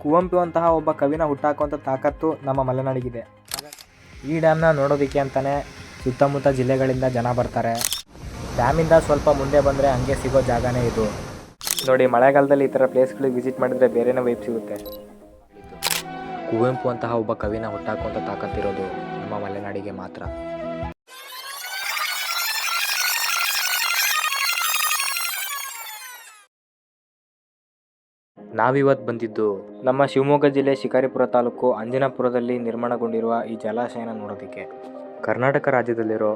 ಕುವೆಂಪು ಅಂತಹ ಒಬ್ಬ ಕವಿನ ಹುಟ್ಟಾಕುವಂಥ ತಾಕತ್ತು ನಮ್ಮ ಮಲೆನಾಡಿಗಿದೆ. ಈ ಡ್ಯಾಮ್ನ ನೋಡೋದಕ್ಕೆ ಅಂತಲೇ ಸುತ್ತಮುತ್ತ ಜಿಲ್ಲೆಗಳಿಂದ ಜನ ಬರ್ತಾರೆ. ಡ್ಯಾಮಿಂದ ಸ್ವಲ್ಪ ಮುಂದೆ ಬಂದರೆ ಹಂಗೆ ಸಿಗೋ ಜಾಗನೇ ಇದು. ನೋಡಿ, ಮಳೆಗಾಲದಲ್ಲಿ ಈ ಥರ ಪ್ಲೇಸ್ಗಳಿಗೆ ವಿಸಿಟ್ ಮಾಡಿದರೆ ಬೇರೆನೇ ವೈಪ್ ಸಿಗುತ್ತೆ. ಕುವೆಂಪು ಅಂತಹ ಒಬ್ಬ ಕವಿನ ಹುಟ್ಟಾಕುವಂಥ ತಾಕತ್ತಿರೋದು ನಮ್ಮ ಮಲೆನಾಡಿಗೆ ಮಾತ್ರ. ನಾವಿವತ್ತು ಬಂದಿದ್ದು ನಮ್ಮ ಶಿವಮೊಗ್ಗ ಜಿಲ್ಲೆ ಶಿಕಾರಿಪುರ ತಾಲೂಕು ಅಂಜನಾಪುರದಲ್ಲಿ ನಿರ್ಮಾಣಗೊಂಡಿರುವ ಈ ಜಲಾಶಯನ ನೋಡೋದಕ್ಕೆ. ಕರ್ನಾಟಕ ರಾಜ್ಯದಲ್ಲಿರೋ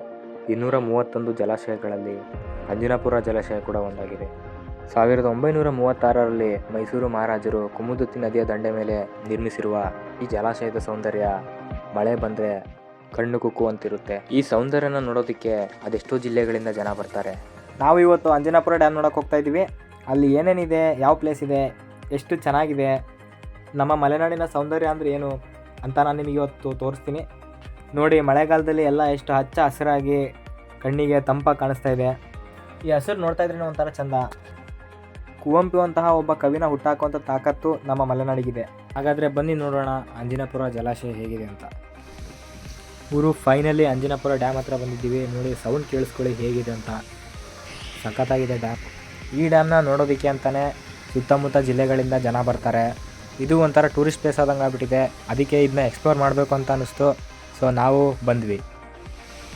ಇನ್ನೂರ ಮೂವತ್ತೊಂದು ಜಲಾಶಯಗಳಲ್ಲಿ ಅಂಜನಾಪುರ ಜಲಾಶಯ ಕೂಡ ಒಂದಾಗಿದೆ. ಸಾವಿರದ ಒಂಬೈನೂರ ಮೂವತ್ತಾರರಲ್ಲಿ ಮೈಸೂರು ಮಹಾರಾಜರು ಕುಮುದುತ್ತಿ ನದಿಯ ದಂಡೆ ಮೇಲೆ ನಿರ್ಮಿಸಿರುವ ಈ ಜಲಾಶಯದ ಸೌಂದರ್ಯ ಮಳೆ ಬಂದರೆ ಕಣ್ಣು ಕುಕ್ಕುವಂತಿರುತ್ತೆ ಈ ಸೌಂದರ್ಯನ ನೋಡೋದಕ್ಕೆ ಅದೆಷ್ಟೋ ಜಿಲ್ಲೆಗಳಿಂದ ಜನ ಬರ್ತಾರೆ. ನಾವು ಇವತ್ತು ಅಂಜನಾಪುರ ಡ್ಯಾಮ್ ನೋಡೋಕೆ ಹೋಗ್ತಾ ಇದ್ದೀವಿ. ಅಲ್ಲಿ ಏನೇನಿದೆ, ಯಾವ ಪ್ಲೇಸ್ ಇದೆ ಎಷ್ಟು ಚೆನ್ನಾಗಿದೆ, ನಮ್ಮ ಮಲೆನಾಡಿನ ಸೌಂದರ್ಯ ಅಂದರೆ ಏನು ಅಂತ ನಾನು ನಿಮಗೆ ಇವತ್ತು ತೋರಿಸ್ತೀನಿ. ನೋಡಿ, ಮಳೆಗಾಲದಲ್ಲಿ ಎಲ್ಲ ಎಷ್ಟು ಹಚ್ಚ ಹಸಿರಾಗಿ ಕಣ್ಣಿಗೆ ತಂಪಾಗಿ ಕಾಣಿಸ್ತಾ ಇದೆ. ಈ ಹಸಿರು ನೋಡ್ತಾ ಇದ್ರೆ ಒಂಥರ ಚಂದ. ಕುವೆಂಪು ಅಂತಹ ಒಬ್ಬ ಕವಿನ ಹುಟ್ಟಾಕುವಂಥ ತಾಕತ್ತು ನಮ್ಮ ಮಲೆನಾಡಿಗಿದೆ. ಹಾಗಾದರೆ ಬನ್ನಿ ನೋಡೋಣ, ಅಂಜನಾಪುರ ಜಲಾಶಯ ಹೇಗಿದೆ ಅಂತ. ಊರು ಫೈನಲಿ ಅಂಜನಾಪುರ ಡ್ಯಾಮ್ ಹತ್ರ ಬಂದಿದ್ದೀವಿ. ನೋಡಿ ಸೌಂಡ್ ಕೇಳಿಸ್ಕೊಳ್ಳಿ ಹೇಗಿದೆ ಅಂತ. ಸಖತ್ತಾಗಿದೆ ಡ್ಯಾಮ್ ಈ ಡ್ಯಾಮ್ನ ನೋಡೋದಕ್ಕೆ ಅಂತಲೇ ಸುತ್ತಮುತ್ತ ಜಿಲ್ಲೆಗಳಿಂದ ಜನ ಬರ್ತಾರೆ. ಇದು ಒಂಥರ ಟೂರಿಸ್ಟ್ ಪ್ಲೇಸ್ ಆದಂಗೆ ಆಗ್ಬಿಟ್ಟಿದೆ. ಅದಕ್ಕೆ ಇದನ್ನ ಎಕ್ಸ್ಪ್ಲೋರ್ ಮಾಡಬೇಕು ಅಂತ ಅನ್ನಿಸ್ತು ಸೊ ನಾವು ಬಂದ್ವಿ.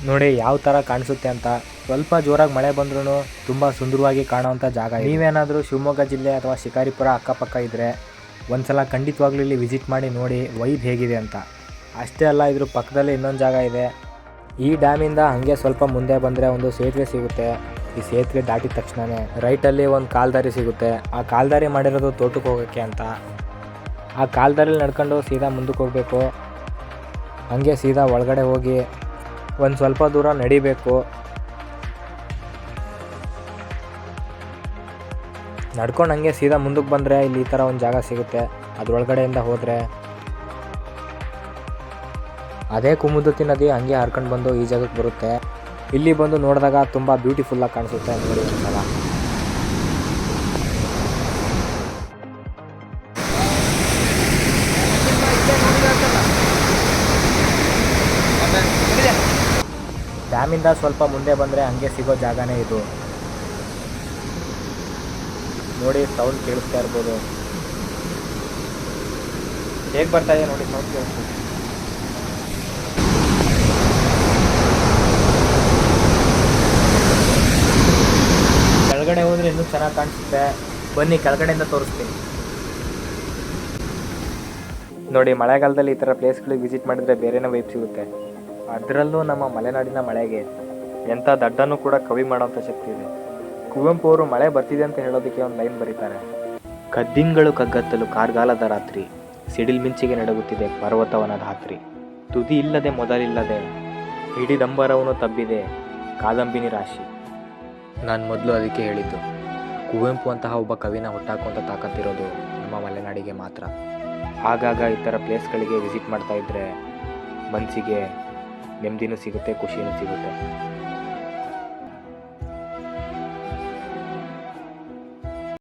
ನೋಡಿ ಯಾವ ಥರ ಕಾಣಿಸುತ್ತೆ ಅಂತ. ಸ್ವಲ್ಪ ಜೋರಾಗಿ ಮಳೆ ಬಂದ್ರೂ ತುಂಬ ಸುಂದರವಾಗಿ ಕಾಣೋವಂಥ ಜಾಗ. ನೀವೇನಾದರೂ ಶಿವಮೊಗ್ಗ ಜಿಲ್ಲೆ ಅಥವಾ ಶಿಕಾರಿಪುರ ಅಕ್ಕಪಕ್ಕ ಇದ್ದರೆ ಒಂದ್ಸಲ ಖಂಡಿತವಾಗ್ಲೂ ಇಲ್ಲಿ ವಿಸಿಟ್ ಮಾಡಿ ನೋಡಿ ವೈಬ್ ಹೇಗಿದೆ ಅಂತ. ಅಷ್ಟೇ ಅಲ್ಲ, ಇದ್ರ ಪಕ್ಕದಲ್ಲಿ ಇನ್ನೊಂದು ಜಾಗ ಇದೆ. ಈ ಡ್ಯಾಮಿಂದ ಹಾಗೆ ಸ್ವಲ್ಪ ಮುಂದೆ ಬಂದರೆ ಒಂದು ಸೇತುವೆ ಸಿಗುತ್ತೆ. ಈ ಸೇತುವೆ ದಾಟಿದ ತಕ್ಷಣವೇ ರೈಟಲ್ಲಿ ಒಂದು ಕಾಲ್ದಾರಿ ಸಿಗುತ್ತೆ. ಆ ಕಾಲ್ದಾರಿ ಮಾಡಿರೋದು ತೋಟಕ್ಕೆ ಹೋಗೋಕ್ಕೆ ಅಂತ. ಆ ಕಾಲ್ದಾರಿಲಿ ನಡ್ಕೊಂಡು ಸೀದಾ ಮುಂದಕ್ಕೆ ಹೋಗಬೇಕು. ಹಂಗೆ ಸೀದಾ ಒಳಗಡೆ ಹೋಗಿ ಒಂದು ಸ್ವಲ್ಪ ದೂರ ನಡಿಬೇಕು. ನಡ್ಕೊಂಡು ಹಂಗೆ ಸೀದಾ ಮುಂದಕ್ಕೆ ಬಂದರೆ ಇಲ್ಲಿ ಈ ಥರ ಒಂದು ಜಾಗ ಸಿಗುತ್ತೆ. ಅದರೊಳಗಡೆಯಿಂದ ಹೋದರೆ ಅದೇ ಕುಮುದತಿ ನದಿ ಹಂಗೆ ಹರ್ಕೊಂಡು ಬಂದು ಈ ಜಾಗಕ್ಕೆ ಬರುತ್ತೆ. ಇಲ್ಲಿ ಬಂದು ನೋಡಿದಾಗ ತುಂಬ ಬ್ಯೂಟಿಫುಲ್ಲಾಗಿ ಕಾಣಿಸುತ್ತೆ ನೋಡಿ ಒಂದ್ಸಲ ಡ್ಯಾಮಿಂದ ಸ್ವಲ್ಪ ಮುಂದೆ ಬಂದರೆ ಹಂಗೆ ಸಿಗೋ ಜಾಗನೇ ಇದು. ನೋಡಿ ಸೌಂಡ್ ಕೇಳಿಸ್ತಾ ಇರ್ಬೋದು. ಹೇಗೆ ಬರ್ತಾ ಇದೆ ನೋಡಿ ಸೌಂಡ್ ಕೇಳಿಸ್ತಾ ಕೆಳಗಡೆ ಹೋದ್ರೆ ಇನ್ನೂ ಚೆನ್ನಾಗಿ ಕಾಣಿಸುತ್ತೆ. ಬನ್ನಿ, ಕೆಳಗಡೆಯಿಂದ ತೋರಿಸ್ತೀನಿ. ನೋಡಿ, ಮಳೆಗಾಲದಲ್ಲಿ ಈ ಥರ ಪ್ಲೇಸ್ಗಳಿಗೆ ವಿಸಿಟ್ ಮಾಡಿದರೆ ಬೇರೆನೇ ವೈಬ್ ಸಿಗುತ್ತೆ. ಅದರಲ್ಲೂ ನಮ್ಮ ಮಲೆನಾಡಿನ ಮಳೆಗೆ ಎಂಥ ದಡ್ಡನೂ ಕೂಡ ಕವಿ ಮಾಡೋಂಥ ಶಕ್ತಿ ಇದೆ. ಕುವೆಂಪು ಅವರು ಮಳೆ ಬರ್ತಿದೆ ಅಂತ ಹೇಳೋದಕ್ಕೆ ಒಂದು ಲೈನ್ ಬರೀತಾರೆ. ಕದ್ದಿಂಗಳು ಕಗ್ಗತ್ತಲು ಕಾರ್ಗಾಲದ ರಾತ್ರಿ, ಸಿಡಿಲ್ ಮಿಂಚಿಗೆ ನಡಗುತ್ತಿದೆ ಪರ್ವತವನ ರಾತ್ರಿ ತುದಿ ಇಲ್ಲದೆ ಮೊದಲಿಲ್ಲದೆ ಹಿಡಿದಂಬರವನು ತಬ್ಬಿದೆ ಕಾದಂಬಿನಿ ರಾಶಿ. ನಾನು ಮೊದಲು ಅದಕ್ಕೆ ಹೇಳಿದ್ದು ಕುವೆಂಪು ಅಂತಹ ಒಬ್ಬ ಕವಿನ ಹುಟ್ಟಾಕುವಂಥ ತಾಕತ್ತಿರೋದು ನಮ್ಮ ಮಲೆನಾಡಿಗೆ ಮಾತ್ರ. ಆಗಾಗ ಈ ಥರ ಪ್ಲೇಸ್ಗಳಿಗೆ ವಿಸಿಟ್ ಮಾಡ್ತಾ ಇದ್ದರೆ ಮನಸ್ಸಿಗೆ ನೆಮ್ಮದಿನೂ ಸಿಗುತ್ತೆ, ಖುಷಿನೂ ಸಿಗುತ್ತೆ.